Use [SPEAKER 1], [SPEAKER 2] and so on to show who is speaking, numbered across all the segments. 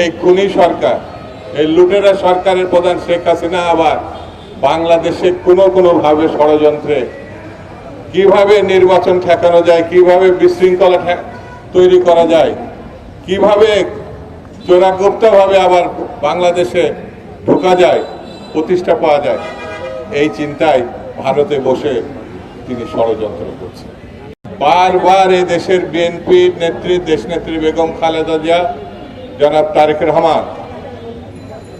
[SPEAKER 1] এই খুনি সরকার, এই লুটেরা সরকারের প্রধান শেখ হাসিনা আবার বাংলাদেশে কোনো কোনো ভাবে ষড়যন্ত্রে কীভাবে নির্বাচন ঠেকানো যায়, কীভাবে বিশৃঙ্খলা তৈরি করা যায়, কীভাবে চোরাগুপ্তভাবে আবার বাংলাদেশে ঢোকা যায়, প্রতিষ্ঠা পাওয়া যায়, এই চিন্তায় ভারতে বসে তিনি ষড়যন্ত্র করছেন। বারবার এই দেশের বিএনপি নেত্রী, দেশনেত্রী বেগম খালেদা জিয়া জনাব তারেক রহমান,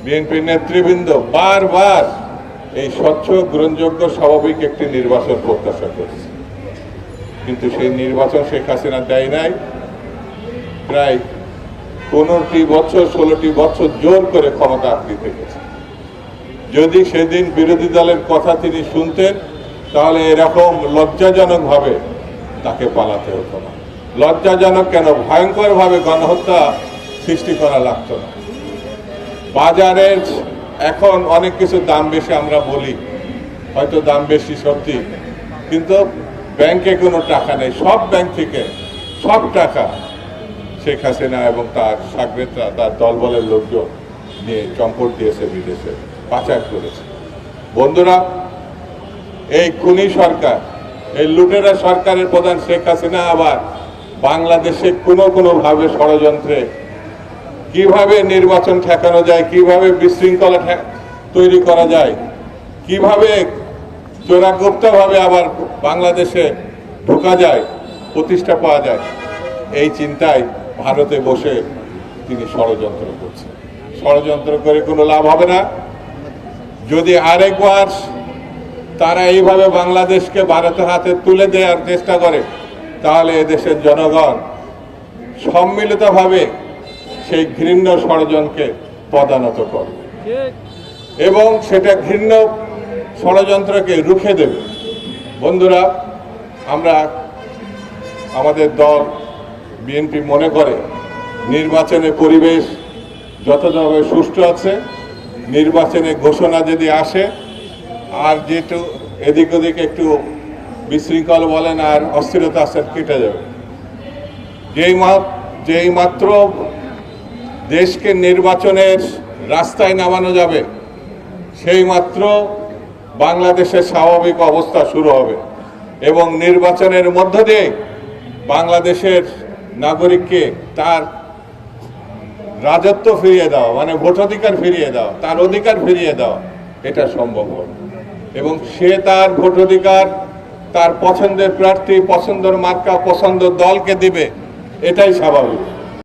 [SPEAKER 1] বিএনপি নেতৃবৃন্দ বারবার এই স্বচ্ছ, গ্রহণযোগ্য, স্বাভাবিক একটি নির্বাচন প্রত্যাশা করছে। কিন্তু সেই নির্বাচন শেখ হাসিনা দেয় নাই। প্রায় পনেরোটি বছর, ষোলোটি বছর জোর করে ক্ষমতা আঁকড়িতে গেছে। যদি সেদিন বিরোধী দলের কথা তিনি শুনতেন, তাহলে এরকম লজ্জাজনকভাবে তাকে পালাতে হতো না। লজ্জাজনক কেন? ভয়ঙ্করভাবে গণহত্যা সৃষ্টি করা লাগতো না। বাজারের এখন অনেক কিছু দাম বেশি আমরা বলি, হয়তো দাম বেশি সত্যি, কিন্তু ব্যাংকে কোনো টাকা নেই। সব ব্যাংক থেকে সব টাকা শেখ হাসিনা এবং তার সাগরেতরা, তার দলবলের লোকজন নিয়ে চম্পট দিয়েছে বিদেশে, পাচার করেছে। বন্ধুরা, এই খুনি সরকার, এই লুটেরা সরকারের প্রধান শেখ হাসিনা আবার বাংলাদেশে কোনো কোনোভাবে ষড়যন্ত্রে কীভাবে নির্বাচন ঠেকানো যায়, কীভাবে বিশৃঙ্খলা তৈরি করা যায়, কীভাবে চোরাগুপ্তভাবে আবার বাংলাদেশে ঢোকা যায়, প্রতিষ্ঠা পাওয়া যায়, এই চিন্তায় ভারতে বসে তিনি ষড়যন্ত্র করছেন। ষড়যন্ত্র করে কোনো লাভ হবে না। যদি আরেকবার তারা এইভাবে বাংলাদেশকে ভারতের হাতে তুলে দেওয়ার চেষ্টা করে, তাহলে এদেশের জনগণ সম্মিলিতভাবে সেই ঘৃণ্য ষড়যন্ত্রকে পদানত করবে এবং সেটা ঘৃণ্য ষড়যন্ত্রকে রুখে দেবে। বন্ধুরা, আমরা আমাদের দল বিএনপি মনে করে, নির্বাচনে পরিবেশ যতভাবে সুষ্ঠু আছে, নির্বাচনে ঘোষণা যদি আসে, আর যেটু এদিক ওদিক একটু বিশৃঙ্খল বলেন আর অস্থিরতা আছে, কেটে যাবে। যেই যেই মাত্র দেশকে নির্বাচনের রাস্তায় নামানো যাবে, সেই মাত্র বাংলাদেশের স্বাভাবিক অবস্থা শুরু হবে এবং নির্বাচনের মধ্য দিয়ে বাংলাদেশের নাগরিককে তার রাজত্ব ফিরিয়ে দেওয়া মানে ভোটাধিকার ফিরিয়ে দেওয়া, তার অধিকার ফিরিয়ে দেওয়া, এটা সম্ভব হবে। এবং সে তার ভোটাধিকার তার পছন্দের প্রার্থী, পছন্দের মার্কা পছন্দের দলকে দিবে, এটাই স্বাভাবিক।